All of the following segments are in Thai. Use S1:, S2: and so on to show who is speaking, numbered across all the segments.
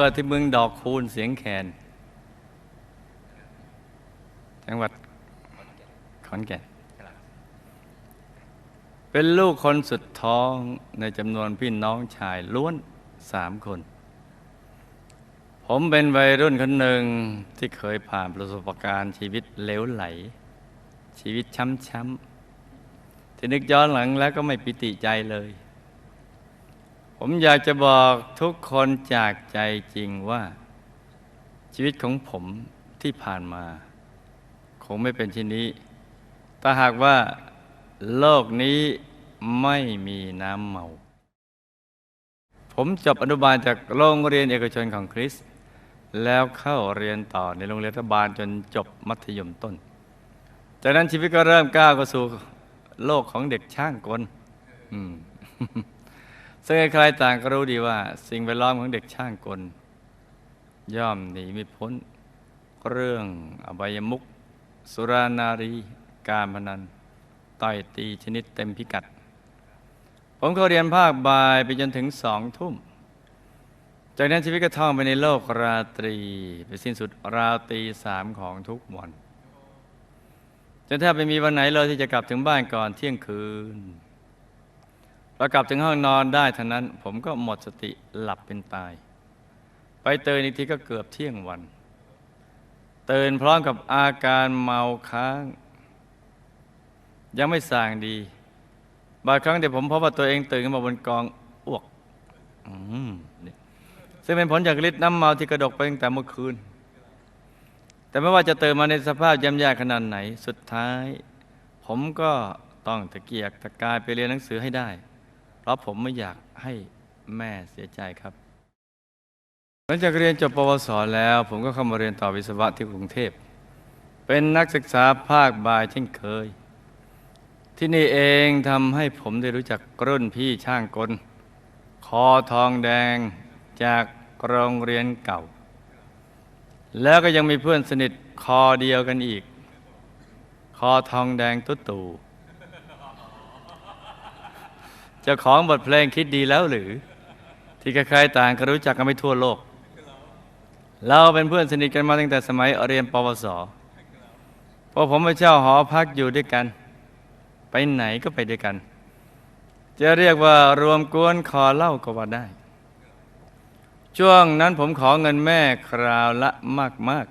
S1: เกิดที่เมืองดอกคูณเสียงแคน จังหวัดขอนแก่น เป็นลูกคนสุดท้องในจำนวนพี่น้องชายล้วนสามคน ผมเป็นวัยรุ่นคนหนึ่งที่เคยผ่านประสบการณ์ชีวิตเลวไหล ชีวิตช้ำๆที่นึกย้อนหลังแล้วก็ไม่ปิติใจเลย ผมอยากจะบอกทุกคนจากใจจริงว่า ชีวิตของผมที่ผ่านมา คงไม่เป็นเช่นนี้ถ้าหากว่าโลกนี้ไม่มีน้ำเมา ผมจบอนุบาลจากโรงเรียนเอกชนของคริส แล้วเข้าเรียนต่อในโรงเรียนรัฐบาลจนจบมัธยมต้น จากนั้นชีวิตก็เริ่มก้าวเข้าสู่โลกของเด็กช่างกลอืม ซึ่งใครๆต่างก็รู้ดีว่า สิ่งแวดล้อมของเด็กช่างกล ย่อมหนีไม่พ้น เรื่องอบายมุขสุรานารีการพนันต่อยตีชนิดเต็มพิกัด ผมเขาเรียนภาคบ่ายไปจนถึงสองทุ่ม จากนั้นชีวิตก็ท่องไปในโลกราตรี ไปสิ้นสุดราตรีสามของทุกวันจนแทบไม่มีวันไหนเลยที่จะกลับถึงบ้านก่อนเที่ยงคืน พอกลับถึงห้องนอนได้เท่านั้น ผมก็หมดสติหลับเป็นตาย ไปเตือนอีกทีก็เกือบเที่ยงวัน เตื่นพร้อมกับอาการเมาค้าง ยังไม่ส่างดี บางครั้งที่ผมพบว่าตัวเองตื่นขึ้นมาบนกองอ้วกซึ่งเป็นผลจากฤทธิ์น้ำเมาที่กระดกไปตั้งแต่เมื่อคืน แต่ไม่ว่าจะเตื่นมาในสภาพย่ำแย่ขนาดไหน สุดท้าย ผมก็ต้องตะเกียกตะกายไปเรียนหนังสือให้ได้ ราะผมไม่อยากให้แม่เสียใจครับ หลังจากเรียนจบปวสแล้ว ผมก็เข้ามาเรียนต่อวิศวะที่กรุงเทพ เป็นนักศึกษาภาคบ่ายเช่นเคย ที่นี่เองทำให้ผมได้รู้จักรุ่นพี่ช่างกล คอทองแดงจากโรงเรียนเก่า แล้วก็ยังมีเพื่อนสนิทคอเดียวกันอีก คอทองแดงตุ๊ตู่ เจ้าของบทเพลงคิดดีแล้วหรือ ที่ใครๆต่างก็รู้จักกันไปทั่วโลก เราเป็นเพื่อนสนิทกันมาตั้งแต่สมัยเรียนปวสพอผมไปเช่าหอพักอยู่ด้วยกัน ไปไหนก็ไปด้วยกัน จะเรียกว่ารวมกวนคอเล่าก็ว่าได้ ช่วงนั้นผมขอเงินแม่คราวละมาก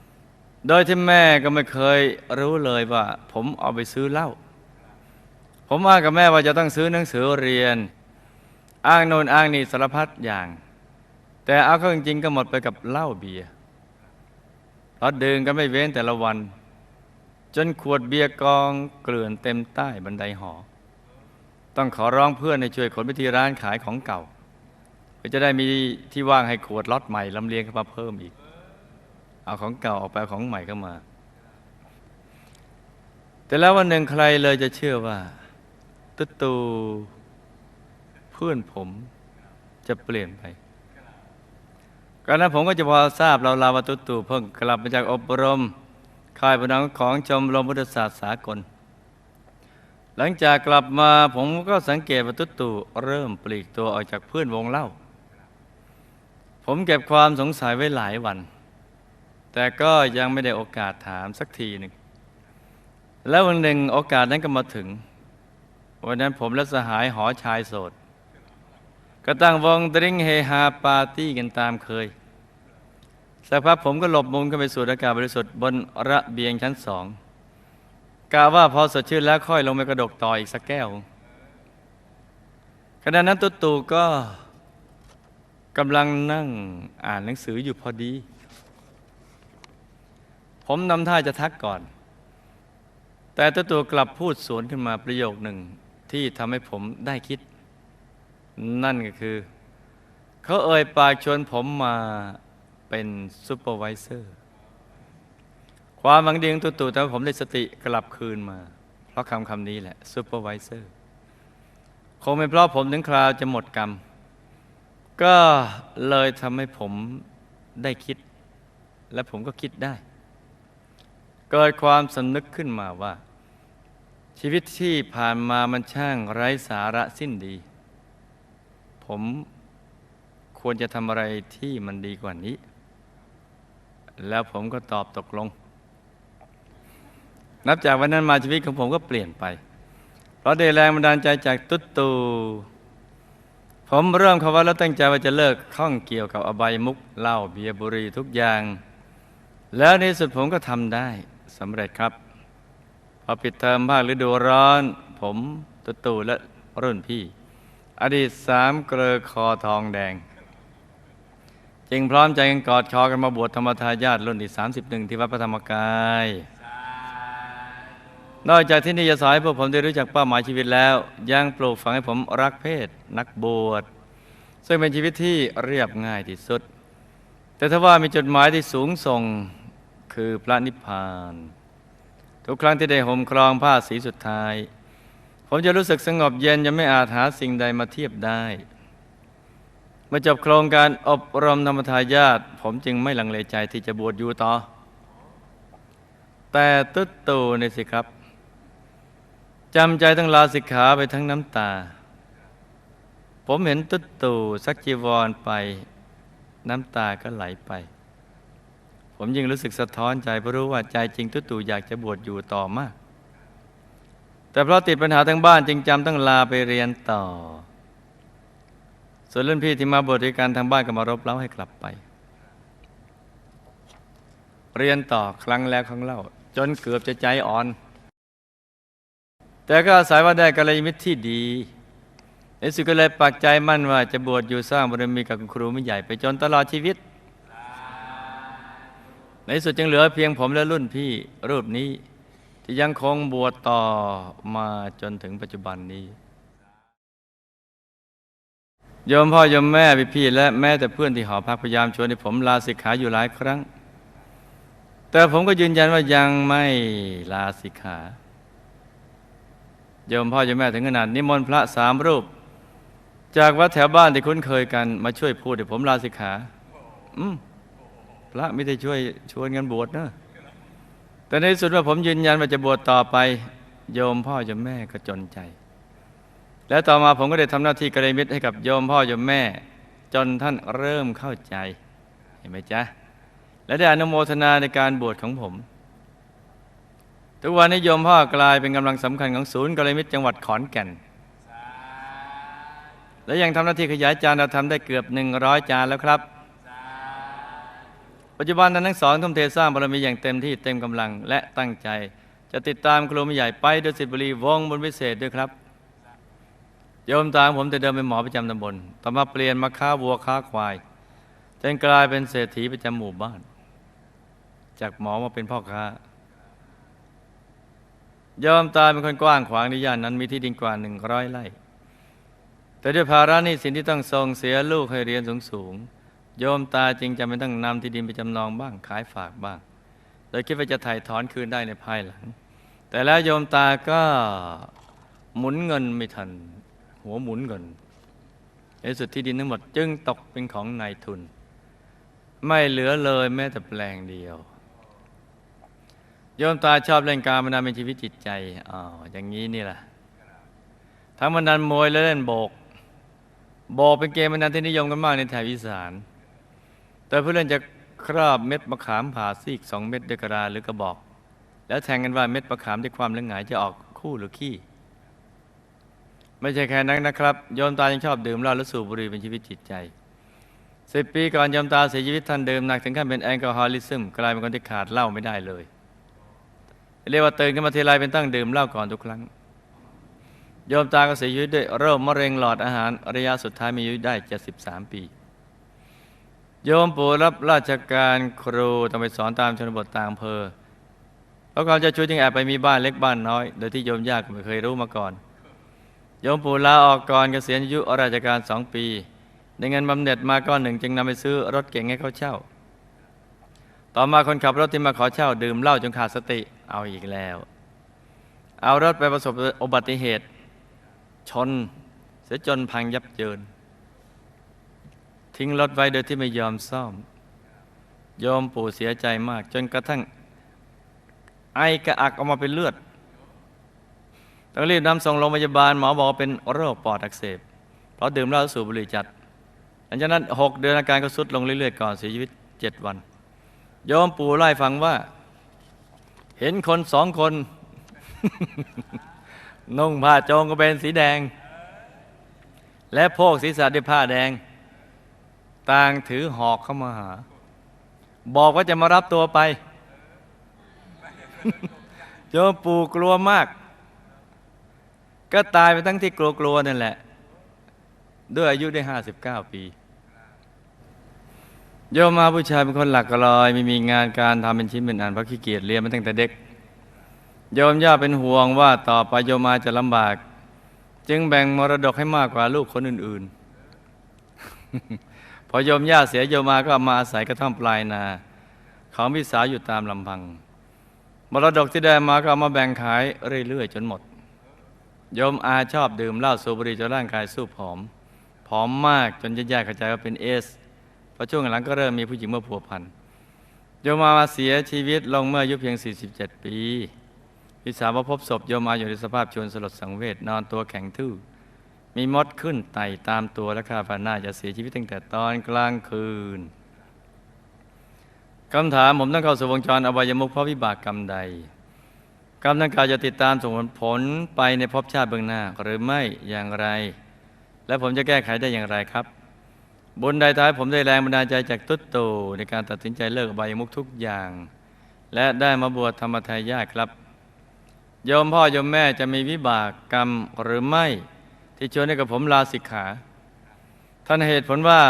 S1: ๆ โดยที่แม่ก็ไม่เคยรู้เลยว่า ผมเอาไปซื้อเหล้า ผมอ้างกับแม่ว่าจะต้องซื้อหนังสือเรียน อ้างโน่นอ้างนี่สารพัดอย่าง แต่เอาเข้าจริงๆก็หมดไปกับเหล้าเบียร์เราดื่มกันไม่เว้นแต่ละวัน จนขวดเบียร์กองเกลื่อนเต็มใต้บันไดหอ ต้องขอร้องเพื่อนให้ช่วยขนไปที่ร้านขายของเก่าเพื่อจะได้มีที่ว่างให้ขวดล็อตใหม่ลำเลียงเข้ามาเพิ่มอีก เอาของเก่าออกไปของใหม่เข้ามา แต่แล้ววันหนึ่งใครเลยจะเชื่อว่า ตุ๊ตูเพื่อนผมจะเปลี่ยนไปก่อนนั้นผมก็จะพอทราบเราลาวาตุตูเพิ่งกลับมาจากอบรมค่ายพนังของชมรมพุทธศาสตร์สากล หลังจากกลับมาผมก็สังเกตว่าตุตูเริ่มปลีกตัวออกจากเพื่อนวงเล่า ผมเก็บความสงสัยไว้หลายวัน แต่ก็ยังไม่ได้โอกาสถามสักทีหนึ่ง แล้ววันหนึ่งโอกาสนั้นก็มาถึง วันนั้นผมและสหายหอชายโสด ก็ตั้งวงดริ้งเฮฮาปาร์ตี้กันตามเคย สักพักผมก็หลบมุมเข้าไปสูดอากาศบริสุทธิ์บนระเบียงชั้นสองกะว่าพอสดชื่นแล้วค่อยลงไปกระดกต่ออีกสักแก้วขณะนั้นตุ๊ตู่ก็กำลังนั่งอ่านหนังสืออยู่พอดี ผมนำท่าจะทักก่อน แต่ตุ๊ตู่กลับพูดสวนขึ้นมาประโยคหนึ่ง ที่ทำให้ผมได้คิด นั่นก็คือ เขาเอ่ยปากชวนผมมาเป็นซูเปอร์วิเซอร์ ความหวังดีของตุ๊ตู่ทำให้ผมได้สติกลับคืนมา เพราะคำคำนี้แหละซูเปอร์วิเซอร์คงเป็นเพราะผมถึงคราวจะหมดกรรม ก็เลยทำให้ผมได้คิด และผมก็คิดได้ เกิดความสำนึกขึ้นมาว่า ชีวิตที่ผ่านมามันช่างไร้สาระสิ้นดี ผมควรจะทำอะไรที่มันดีกว่านี้ แล้วผมก็ตอบตกลง นับจากวันนั้นมาชีวิตของผมก็เปลี่ยนไป เพราะได้แรงบันดาลใจจากตุ๊ตูผมเริ่มคำว่าแล้วตั้งใจว่าจะเลิกข้องเกี่ยวกับอบายมุกเหล้าเบียร์บุหรี่ทุกอย่าง แล้วในสุดผมก็ทำได้สำเร็จครับ พอปิดเทอมภาคฤดูร้อน ผมตุตูและรุ่นพี่ อดีตสามเกลอคอทองแดง จึงพร้อมใจกันกอดคอกันมาบวชธรรมทายาทรุ่นที่ 31 ที่วัดพระธรรมกาย นอกจากที่นี่จะสอนพวกผมได้รู้จักเป้าหมายชีวิตแล้ว ยังปลูกฝังให้ผมรักเพศ นักบวชซึ่งเป็นชีวิตที่เรียบง่ายที่สุด แต่ถ้าว่ามีจดหมายที่สูงส่งคือพระนิพพาน ทุกครั้งที่ได้ห่มครองผ้าสีสุดท้าย ผมจะรู้สึกสงบเย็นยังไม่อาจหาสิ่งใดมาเทียบได้เมื่อจบโครงการอบรมธรรมทายาทผมจึงไม่ลังเลใจที่จะบวชอยู่ต่อ แต่ตุ๊ดตูนี่สิครับจำใจต้องลาสิกขาไปทั้งน้ำตา ผมเห็นตุ๊ดตูซักจีวรไป น้ำตาก็ไหลไป ผมยิ่งรู้สึกสะท้อนใจเพราะรู้ว่าใจจริงตุ๊ตู่อยากจะบวชอยู่ต่อมาก แต่เพราะติดปัญหาทั้งบ้านจึงจำต้องลาไปเรียนต่อ ส่วนรุ่นพี่ที่มาบวชด้วยกันทางบ้านก็มารบเล้าให้กลับไป เรียนต่อครั้งแล้วครั้งเล่า จนเกือบจะใจอ่อน แต่ก็อาศัยว่าได้กัลยาณมิตรที่ดีในสุดก็เลยปักใจมั่นว่าจะบวชอยู่สร้างบารมีกับคุณครูไม่ใหญ่ไปจนตลอดชีวิต ในสุดจึงเหลือเพียงผมและรุ่นพี่รูปนี้ ที่ยังคงบวชต่อมาจนถึงปัจจุบันนี้โยมพ่อโยมแม่พี่พี่และแม้แต่เพื่อนที่หอพักพยายามชวนให้ผมลาสิกขาอยู่หลายครั้ง แต่ผมก็ยืนยันว่ายังไม่ลาสิกขาโยมพ่อโยมแม่ถึงขนาดนิมนต์พระสามรูป จากวัดแถวบ้านที่คุ้นเคยกันมาช่วยพูดให้ผมลาสิกขา อืม พระไม่ได้ช่วยชวนกันบวชนะแต่ในที่สุดว่าผมยืนยันว่าจะบวชต่อไป โยมพ่อโยมแม่ก็จนใจ และต่อมาผมก็ได้ทำหน้าที่กระไรมิตรให้กับโยมพ่อโยมแม่ จนท่านเริ่มเข้าใจ เห็นไหมจ๊ะ และได้อนุโมทนาในการบวชของผม ทุกวันนี้โยมพ่อกลายเป็นกำลังสำคัญของศูนย์กระไรมิตรจังหวัดขอนแก่น และยังทำหน้าที่ขยายจานเราทำได้เกือบหนึ่งร้อยจานแล้วครับ ปัจจุบันท่านทั้งสองทุ่มเทสร้างบารมีอย่างเต็มที่เต็มกำลังและตั้งใจ จะติดตามครูไม่ใหญ่ไปดยสิทธิบุรีวงบนวิเศษด้วยครับโยมตามผมแต่เดิมเป็นหมอประจำตำบลต่อมาเปลี่ยนมาค้าวัวค้าควายจนกลายเป็นเศรษฐีประจำหมู่บ้าน จากหมอมาเป็นพ่อค้าโยมตาเป็นคนกว้างขวางในย่านนั้นมีที่ดินกว่าหนึ่งร้อยไร่ แต่ด้วยภาระหนี้สินที่ต้องส่งเสียลูกให้เรียนสูง โยมตาจึงจำเป็นต้องนำที่ดินไปจำนองบ้างขายฝากบ้าง โดยคิดว่าจะถ่ายถอนคืนได้ในภายหลัง แต่แล้วโยมตาก็หมุนเงินไม่ทัน หัวหมุนเงินในสุดที่ดินทั้งหมดจึงตกเป็นของนายทุน ไม่เหลือเลยแม้แต่แปลงเดียว โยมตาชอบเล่นการพนันเป็นชีวิตจิตใจอ๋ออย่างนี้นี่แหละทั้งพนันมวยและเล่นโบกโบกเป็นเกมพนันที่นิยมกันมากในแถบอีสาน แต่ผู้เล่นจะครอบเม็ดมะขามผ่าซีกสองเม็ดด้วยกระดาหรือกระบอก แล้วแทงกันว่าเม็ดมะขามด้วยความเลืองหงายจะออกคู่หรือขี้ ไม่ใช่แค่นั้นนะครับ โยมตายังชอบดื่มเหล้าและสูบบุหรี่เป็นชีวิตจิตใจสิบปีก่อนโยมตาเสียชีวิตท่านดื่มหนักถึงขั้นเป็นแอลกอฮอลิซึมกลายเป็นคนที่ขาดเหล้าไม่ได้เลย เรียกว่าตื่นขึ้นมาทีไรเป็นตั้งดื่มเหล้าก่อนทุกครั้งโยมตาก็เสียชีวิตด้วยโรคมะเร็งหลอดอาหารระยะสุดท้ายมีอายุได้73ปี โยมปู่รับราชการครูต้องไปสอนตามชนบทต่างอำเภอเพราะความจะช่วยจึงแอบไปมีบ้านเล็กบ้านน้อย โดยที่โยมยากก็ไม่เคยรู้มาก่อน โยมปู่ลาออกก่อนเกษียณอายุราชการสองปีได้เงินบำเหน็จมาก้อนหนึ่งจึงนำไปซื้อรถเก๋งให้เขาเช่า ต่อมาคนขับรถที่มาขอเช่า ดื่มเหล้าจนขาดสติเอาอีกแล้ว เอารถไปประสบอุบัติเหตุ ชน เสียจนพังยับเยิน ทิ้งรถไว้โดยที่ไม่ยอมซ่อม โยมปู่เสียใจมาก จนกระทั่ง ไอกระอักออกมาเป็นเลือด ต้องรีบนำส่งโรงพยาบาลหมอบอกเป็นโรคปอดอักเสบ เพราะดื่มเหล้าสูบบุหรี่จัดหลังจากนั้นหกเดือนอาการก็ทรุดลงเรื่อยๆก่อนเสียชีวิตเจ็ดวัน โยมปู่ไล่ฟังว่า เห็นคนสองคน นุ่งผ้าโจงกระเบนสีแดง และโพกศีรษะด้วยผ้าแดง ต่างถือหอกเข้ามาหา บอกว่าจะมารับตัวไปโยมปู่กลัวมาก ก็ตายไปทั้งที่กลัวๆนั่นแหละ ด้วยอายุได้ห้าสิบเก้าปี โยมมาผู้ชายเป็นคนหลักลอย ไม่มีงานการทำเป็นชิ้นเป็นอันเพราะขี้เกียจเรียนมาตั้งแต่เด็ก โยมย่าเป็นห่วงว่าต่อไปโยมมาจะลำบาก จึงแบ่งมรดกให้มากกว่าลูกคนอื่น ๆ อโยมย่าเสียโยมมาก็มาอาศัยกระท่อมปลายนาของพี่สาอยู่ตามลำพัง มรดกที่ได้มาก็ามาแบ่งขายเรื่อยๆจนหมด โยมอาชอบดื่มเหล้าสูบบุหรี่จนร่างกายสู้ผอม ผอมมากจนญาติๆเข้าใจว่าเป็นเอสพอช่วงหลังก็เริ่มมีผู้หญิงมาผัวพันโยมมามาเสียชีวิตลงเมื่ออายุเพียง 47 ปีพี่สาวมาพบศพโยมมาอยู่ในสภาพชวนสลดสังเวชนอนตัวแข็งทื่อ มีมดขึ้นไต่ตามตัวและคาดว่าน่าจะเสียชีวิตตั้งแต่ตอนกลางคืนคำถามผมต้องเข้าสู่วงจรอบายมุขเพราะวิบากกรรมใดกรรมดังกล่าวจะติดตามส่งผลไปในภพชาติเบื้องหน้าหรือไม่อย่างไร และผมจะแก้ไขได้อย่างไรครับบุญใดท้ายผมได้แรงบันดาลใจจากตุ๊ดตูในการตัดสินใจเลิกอบายมุขทุกอย่าง และได้มาบวชธรรมทายาทครับโยมพ่อโยมแม่จะมีวิบากกรรมหรือไม่ ที่ชวนให้กับผมลาสิกขา ท่านเหตุผลว่า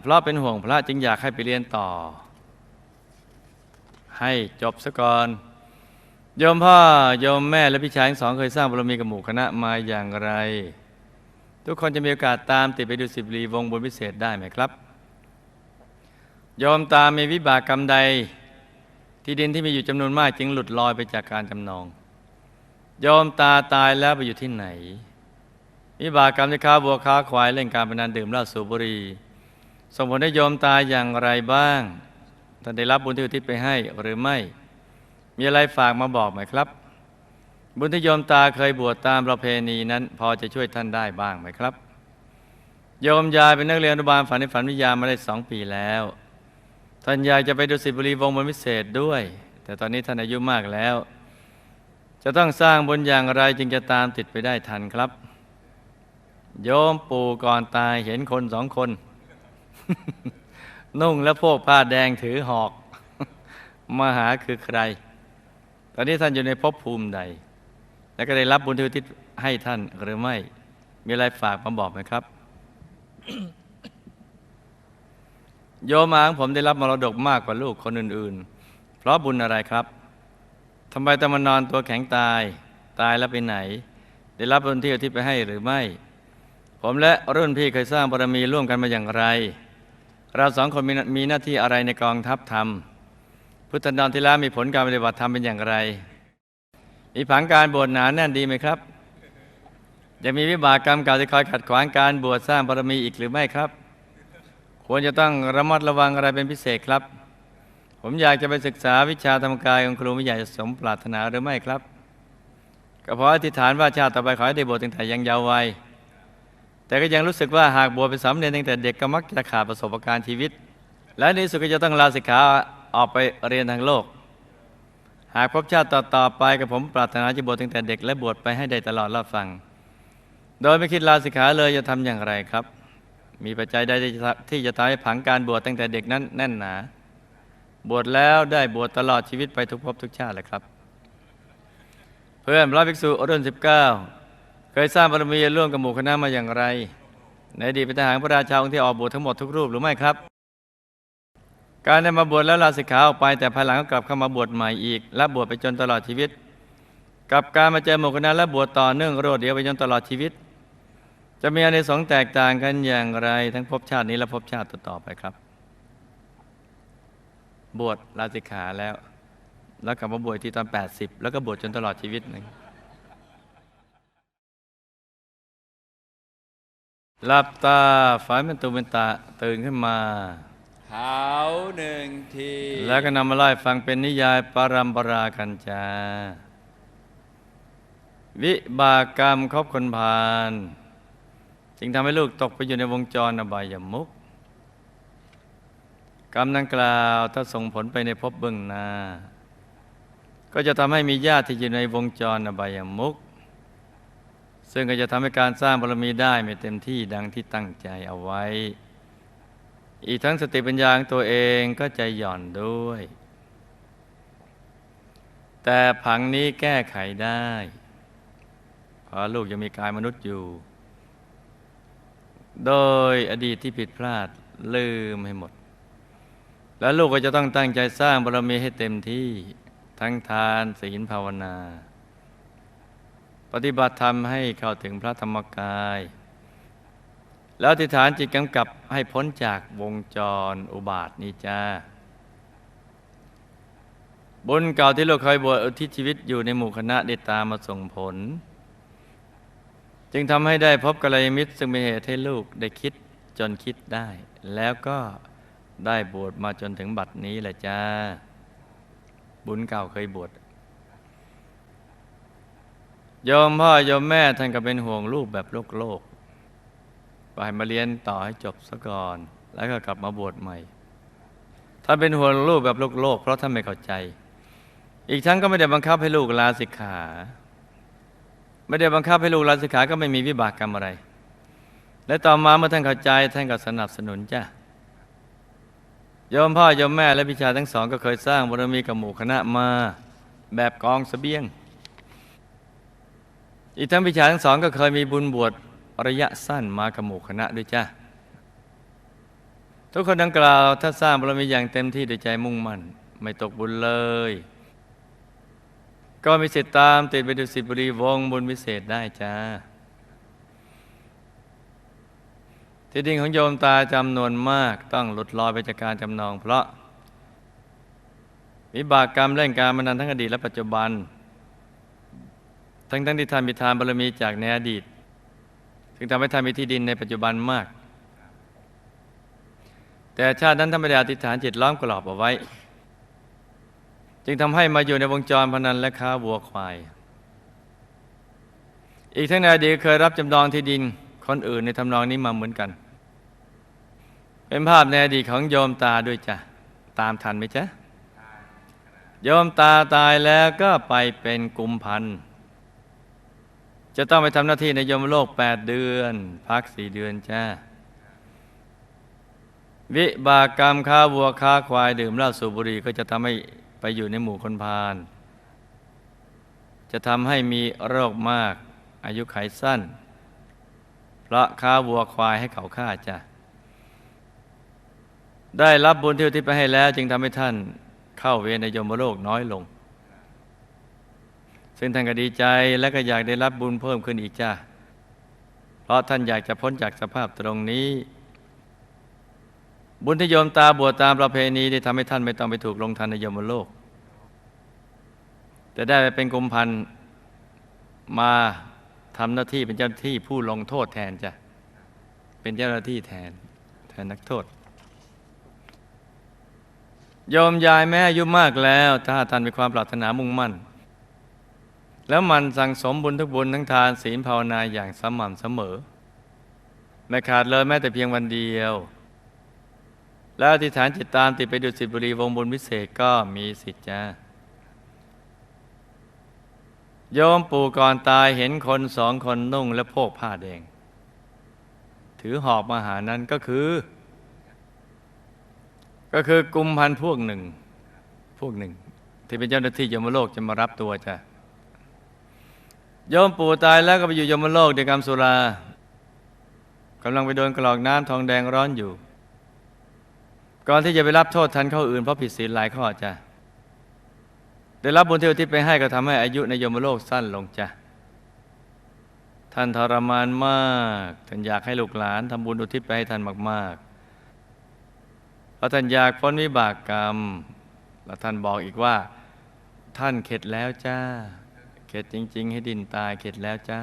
S1: เพราะเป็นห่วงพระจึงอยากให้ไปเรียนต่อ ให้จบซะก่อนโยมพ่อโยมแม่และพี่ชายทั้งสองเคยสร้างบารมีกับหมู่คณะมาอย่างไร ทุกคนจะมีโอกาสตามติดไปดูสิบรีวงบนพิเศษได้ไหมครับโยมตามมีวิบากกรรมใด ที่ดินที่มีอยู่จำนวนมากจึงหลุดลอยไปจากการจำนองโยมตาตายแล้วไปอยู่ที่ไหน วิบากกรรมที่ค้าบัวค้าควายเล่นการพนันดื่มเหล้าสูบบุหรี่ส่งผลให้โยมตายอย่างไรบ้างท่านได้รับบุญที่อุทิศไปให้หรือไม่ มีอะไรฝากมาบอกไหมครับ บุญที่โยมตาเคยบวชตามประเพณีนั้น พอจะช่วยท่านได้บ้างไหมครับ โยมยายเป็นนักเรียนอนุบาลฝันในฝันวิทยามาได้สองปีแล้ว ท่านยายจะไปดูสิบุรีวงบนพิเศษด้วย แต่ตอนนี้ท่านอายุมากแล้ว จะต้องสร้างบุญอย่างไรจึงจะตามติดไปได้ทันครับ โยมปู่ก่อนตายเห็นคนสองคน นุ่งและพวกผ้าแดงถือหอก มาหาคือใคร ตอนนี้ท่านอยู่ในภพภูมิใด และก็ได้รับบุญทุทิศให้ท่านหรือไม่ มีอะไรฝากมาบอกไหมครับ โยมอาของผมได้รับมรดกมากกว่าลูกคนอื่น ๆ เพราะบุญอะไรครับทำไมต้องมานอนตัวแข็งตาย ตายแล้วไปไหน ได้รับบุญที่อุทิศไปให้หรือไม่ ผมและรุ่นพี่เคยสร้างบารมีร่วมกันมาอย่างไร เราสองคนมีมีหน้าที่อะไรในกองทัพธรรม พุทธนดรที่ล้วมีผลการปฏิบัติธรรมเป็นอย่างไร มีผังการบวชหนาแน่นดีไหมครับยังมีวิบากกรรมเก่าที่คอยขัดขวางการบวชสร้างบารมีอีกหรือไม่ครับ ควรจะต้องระมัดระวังอะไรเป็นพิเศษครับ ผมอยากจะไปศึกษาวิชาธรรมกายของครูวิทยาจะสมปรารถนาหรือไม่ครับก็เพราะอธิษฐานว่าชาติต่อไปขอให้ได้บวชตั้งแต่ยังเยาว์วัย แต่ก็ยังรู้สึกว่าหากบวชเป็นสามเณรตั้งแต่เด็กก็มักจะขาดประสบการณ์ชีวิต และในที่สุดก็จะต้องลาสิกขาออกไปเรียนทางโลก หากพบชาติต่อๆไปกับผมปรารถนาจะบวชตั้งแต่เด็กและบวชไปให้ได้ตลอดรอดฟัง โดยไม่คิดลาสิกขาเลยจะทำอย่างไรครับ มีปัจจัยใดที่จะทำให้ผังการบวชตั้งแต่เด็กนั้นแน่นหนา บวชแล้วได้บวชตลอดชีวิตไปทุกภพทุกชาติเลยครับ เพื่อนพระภิกษุรุ่น19 เคยสร้างบารมีร่วมกับหมู่คณะมาอย่างไร ในอดีตเป็นทหารพระราชาองค์ที่ออกบวชทั้งหมดทุกรูปหรือไม่ครับ การได้มาบวชแล้วลาสิกขาออกไปแต่ภายหลังก็กลับเข้ามาบวชใหม่อีก และบวชไปจนตลอดชีวิต กับการมาเจอหมู่คณะและบวชต่อเนื่องรวดเดียวไปจนตลอดชีวิต จะมีอานิสงแตกต่างกันอย่างไร ทั้งภพชาตินี้และภพชาติต่อไปครับ บวชลาสิกขาแล้ว แล้วกลับมาบวชที่ตอน 80 แล้วก็บวชจนตลอดชีวิตหนึ่ง หลับตาฝันเป็นตูเป็นตาตื่นขึ้นมา
S2: เขาหนึ่งที
S1: แล้วก็นำมาไล่ฟังเป็นนิยายปรัมปรากันจาวิบากกรรมครอบคนพาลจึงทำให้ลูกตกไปอยู่ในวงจรอบายมุกกรรมดังกล่าวถ้าส่งผลไปในภพเบื้องหน้า ก็จะทำให้มีญาติที่อยู่ในวงจรอบายมุก ซึ่งก็จะทำให้การสร้างบารมีได้ไม่เต็มที่ดังที่ตั้งใจเอาไว้ อีกทั้งสติปัญญาของตัวเองก็ใจหย่อนด้วย แต่ผังนี้แก้ไขได้เพราะลูกยังมีกายมนุษย์อยู่ โดยอดีตที่ผิดพลาดลืมให้หมด แล้วลูกก็จะต้องตั้งใจสร้างบารมีให้เต็มที่ทั้งทานศีลภาวนา ปฏิบัติธรรมให้เข้าถึงพระธรรมกาย แล้วอธิษฐานจิตกำกับให้พ้นจากวงจรอุบาทนี้จ้าบุญเก่าที่เราเคยบวชอุทิศชีวิตอยู่ในหมู่คณะได้ตามมาส่งผล จึงทำให้ได้พบกัลยาณมิตรซึ่งเป็นเหตุให้ลูกได้คิดจนคิดได้ แล้วก็ได้บวชมาจนถึงบัดนี้แหละจ้า บุญเก่าเคยบวช ยมพ่อโยมแม่ท่านก็เป็นห่วงลูกแบบโลกโลกก็ให้มาเรียนต่อให้จบซะก่อน แล้วก็กลับมาบวชใหม่ท่านเป็นห่วงลูกแบบโลกโลก เพราะท่านไม่เข้าใจ อีกทั้งก็ไม่ได้บังคับให้ลูกลาสิกขา ไม่ได้บังคับให้ลูกลาสิกขาก็ไม่มีวิบากกรรมอะไร และต่อมาเมื่อท่านเข้าใจท่านก็สนับสนุนจ้ะยมพ่อยมแม่และพิชาทั้งสอง ก็เคยสร้างบารมีกับหมู่คณะมา แบบกองสเสบียง อีกทั้งพิชาทั้งสองก็เคยมีบุญบวชระยะสั้นมากับหมู่คณะด้วยจ้ะทุกคนดังกล่าวถ้าสร้างบารมีอย่างเต็มที่ด้วยใจมุ่งมั่น ไม่ตกบุญเลย ก็มีสิทธิ์ตามติดไปดูสิบุรีวงบุญวิเศษได้จ้าที่ดินของโยมตาจำนวนมากต้องหลุดลอยไปจากการจำนอง เพราะ วิบากกรรมเล่นการมานานทั้งอดีตและปัจจุบัน ทั้งทั้งที่ท่านมีทานบารมีจากในอดีตถึงทำให้ท่านมีที่ดินในปัจจุบันมาก แต่ชาตินั้นท่านไม่ได้อธิษฐานจิตล้อมกรอบเอาไว้ จึงทำให้มาอยู่ในวงจรพนันและค้าวัวควาย อีกทั้งในอดีตเคยรับจำนองที่ดินคนอื่นในทำนองนี้มาเหมือนกัน เป็นภาพในอดีตของโยมตาด้วยจ้ะตามทันไหมจ๊ะโยมตาตายแล้วก็ไปเป็นกุมพันธ์ จะต้องไปทำหน้าที่ในยมโลกแปดเดือน พักสี่เดือนจ้า วิบากกรรมค้าวัวค้าควายดื่มเหล้าสูบบุหรี่ก็จะทำให้ไปอยู่ในหมู่คนพาลจะทำให้มีโรคมาก อายุไขสั้น เพราะค้าวัวควายให้เขาฆ่าจ้ะได้รับบุญที่อุทิศไปให้แล้ว จึงทำให้ท่านเข้าเวรในยมโลกน้อยลง ซึ่งท่านก็ดีใจและก็อยากได้รับบุญเพิ่มขึ้นอีกจ้าเพราะท่านอยากจะพ้นจากสภาพตรงนี้ บุญที่โยมตาบวชตามประเพณีได้ทำให้ท่านไม่ต้องไปถูกลงทันในยมโลก แต่ได้ไปเป็นกุมพันธ์มาทำหน้าที่เป็นเจ้าหน้าที่ผู้ลงโทษแทนจ้ะเป็นเจ้าหน้าที่แทนแทนนักโทษโยมยายแม่อายุมากแล้ว ถ้าท่านมีความปรารถนามุ่งมั่น แล้วมันสั่งสมบุญทุกบุญทั้งทานศีลภาวนาอย่างสม่ำเสมอ ไม่ขาดเลยแม้แต่เพียงวันเดียว แล้วอธิษฐานจิตตามติดไปดุสิตบุรีวงบุญวิเศษก็มีสิทธิ์จ้าโยมปู่ก่อนตายเห็นคนสองคนนุ่งและโพกผ้าแดง ถือหอบมาหานั้นก็คือ ก็คือกุมพันพวกหนึ่ง พวกหนึ่ง ที่เป็นเจ้าหน้าที่ยมโลกจะมารับตัวจ้ะ โยมปู่ตายแล้วก็ไปอยู่ยมโลกด้วยกรรมสุรากำลังไปโดนกรอกน้ำทองแดงร้อนอยู่ ก่อนที่จะไปรับโทษทันเข้าอื่นเพราะผิดศีลหลายข้อจ้ะได้รับบุญที่อุทิศไปให้ก็ทำให้อายุในยมโลกสั้นลงจ้ะท่านทรมานมากท่านอยากให้ลูกหลานทำบุญอุทิศไปให้ท่านมากๆเพราะท่านอยากพ้นวิบากกรรม แล้วท่านบอกอีกว่า ท่านเข็ดแล้วจ้า เข็ดจริง ๆ ให้ดินตายเข็ดแล้วจ้า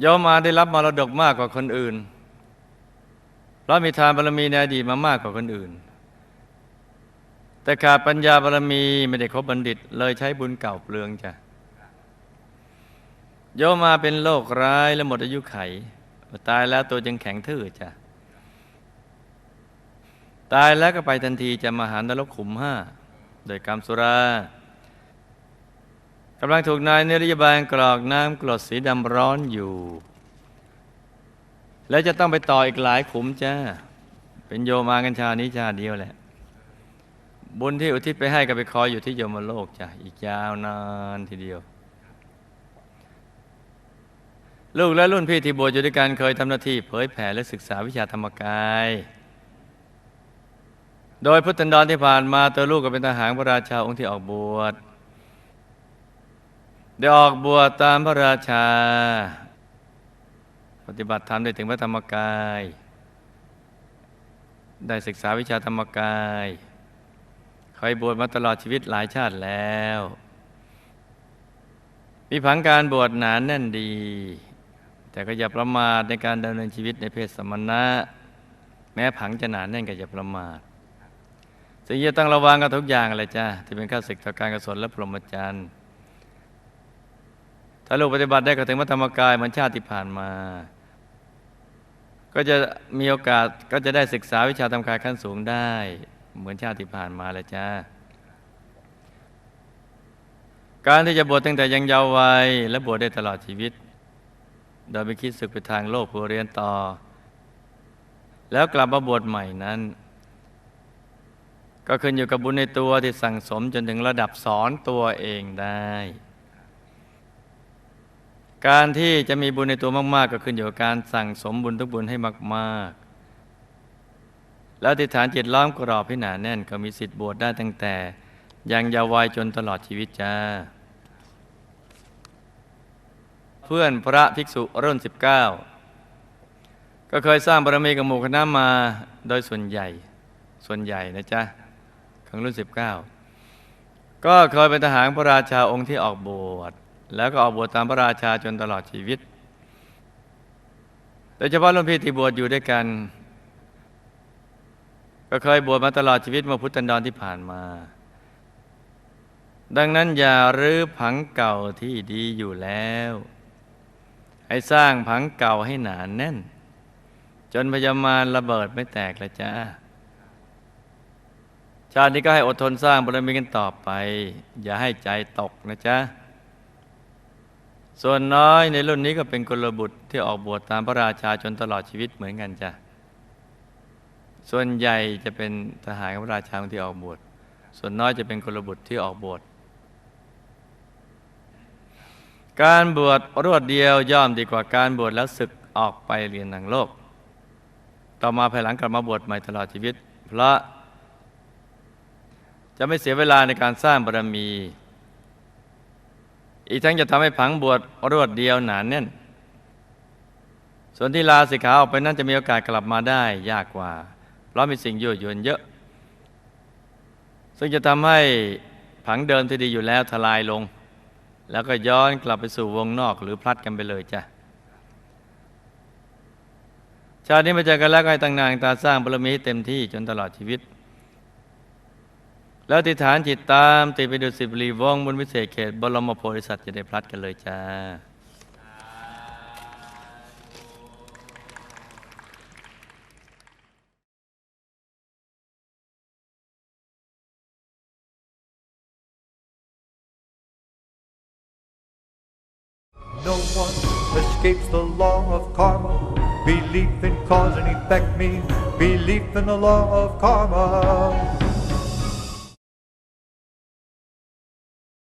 S1: โยมมาได้รับมรดกมากกว่าคนอื่น เพราะมีทานบารมีในอดีตมามากกว่าคนอื่น แต่ขาดปัญญาบารมีไม่ได้ครบบัณฑิต เลยใช้บุญเก่าเปลืองจ้ะโยมมาเป็นโรคร้ายและหมดอายุไข ตายแล้วตัวจึงแข็งทื่อจ้ะตายแล้วก็ไปทันทีจะมาหานรกขุมห้าโดยกรรมสุรา กำลังถูกนายนิรยาบาลกรอกน้ำกรดสีดำร้อนอยู่ แล้วจะต้องไปต่ออีกหลายขุมจ้า เป็นโยมากันชานี้ชาเดียวแหละ บุญที่อุทิศไปให้ก็ไปคอยอยู่ที่โยมโลกจ้ะอีกยาวนานทีเดียว ลูกและรุ่นพี่ที่บวชอยู่ด้วยกันเคยทำหน้าที่เผยแผ่และศึกษาวิชาธรรมกายโดยพุทธันดรที่ผ่านมาตัวลูกก็เป็นทหารพระราชาองค์ที่ออกบวช ได้ออกบวชตามพระราชา ปฏิบัติธรรมได้ถึงพระธรรมกาย ได้ศึกษาวิชาธรรมกายเคยบวชมาตลอดชีวิตหลายชาติแล้วมีผังการบวชหนานแน่นดี แต่ก็อย่าประมาทในการดำเนินชีวิตในเพศสมณะ แม้ผังจะหนานแน่นก็อย่าประมาทสิ่งที่ต้องระวังกันทุกอย่างเลยจ้าที่เป็นข้าศึกต่อการกุศลและพรหมจรรย์ ถ้าลูกปฏิบัติได้ก็ถึงพระธรรมกายเหมือนชาติที่ผ่านมา ก็จะมีโอกาสก็จะได้ศึกษาวิชาธรรมกายขั้นสูงได้ เหมือนชาติที่ผ่านมาเลยจ้าการที่จะบวชตั้งแต่ยังเยาว์วัยและบวชได้ตลอดชีวิต โดยไม่คิดศึกไปทางโลกผู้เรียนต่อ แล้วกลับมาบวชใหม่นั้น ก็ขึ้นอยู่กับบุญในตัวที่สั่งสมจนถึงระดับสอนตัวเองได้ การที่จะมีบุญในตัวมาก ๆ ก็ขึ้นอยู่กับการสั่งสมบุญทุกบุญให้มากๆ แล้วติฐานจิตล้อมกรอบให้หนาแน่นก็มีสิทธิ์บวชได้ตั้งแต่ ยังเยาว์วัยจนตลอดชีวิตจ้า เพื่อนพระภิกษุรุ่น 19 ก็เคยสร้างบารมีกับหมู่คณะมาโดยส่วนใหญ่ ส่วนใหญ่นะจ๊ะของรุ่น 19 ก็เคยเป็นทหารพระราชาองค์ที่ออกบวช แล้วก็ออกบวชตามพระราชาจนตลอดชีวิต โดยเฉพาะรุ่นพี่ที่บวชอยู่ด้วยกัน ก็เคยบวชมาตลอดชีวิตเมื่อพุทธันดรที่ผ่านมา ดังนั้นอย่ารื้อผังเก่าที่ดีอยู่แล้ว ให้สร้างผังเก่าให้หนานแน่น จนพยามารระเบิดไม่แตกละจ้าชาตินี้ก็ให้อดทนสร้างบารมีกันต่อไป อย่าให้ใจตกนะจ๊ะ ส่วนน้อยในรุ่นนี้ก็เป็นกุลบุตรที่ออกบวชตามพระราชาจนตลอดชีวิตเหมือนกันจ้ะ ส่วนใหญ่จะเป็นทหารพระราชาที่ออกบวช ส่วนน้อยจะเป็นกุลบุตรที่ออกบวช การบวชรวดเดียวย่อมดีกว่าการบวชแล้วศึกออกไปเรียนทางโลก ต่อมาภายหลังกลับมาบวชใหม่ตลอดชีวิต เพราะจะไม่เสียเวลาในการสร้างบารมี อีกทั้งจะทำให้ผังบวชรวดเดียวหนานแน่น ส่วนที่ลาสิกขาออกไปนั่นจะมีโอกาสกลับมาได้ยากกว่า เพราะมีสิ่งยั่วยวนเยอะ ซึ่งจะทำให้ผังเดิมที่ดีอยู่แล้วทลายลง แล้วก็ย้อนกลับไปสู่วงนอกหรือพลัดกันไปเลยจ้ะชาตินี้มาเจอกันแล้วก็ให้ตั้งนางตาสร้างบารมีให้เต็มที่จนตลอดชีวิต แล้วติฐานจิตตามติดไปดูสิบรีวงบนวิเศษเขต บรมโพธิสัตว์จะได้พลัดกันเลยจ้า
S3: No one escapes the law of karma. Belief in cause and effect means belief in the law of karma.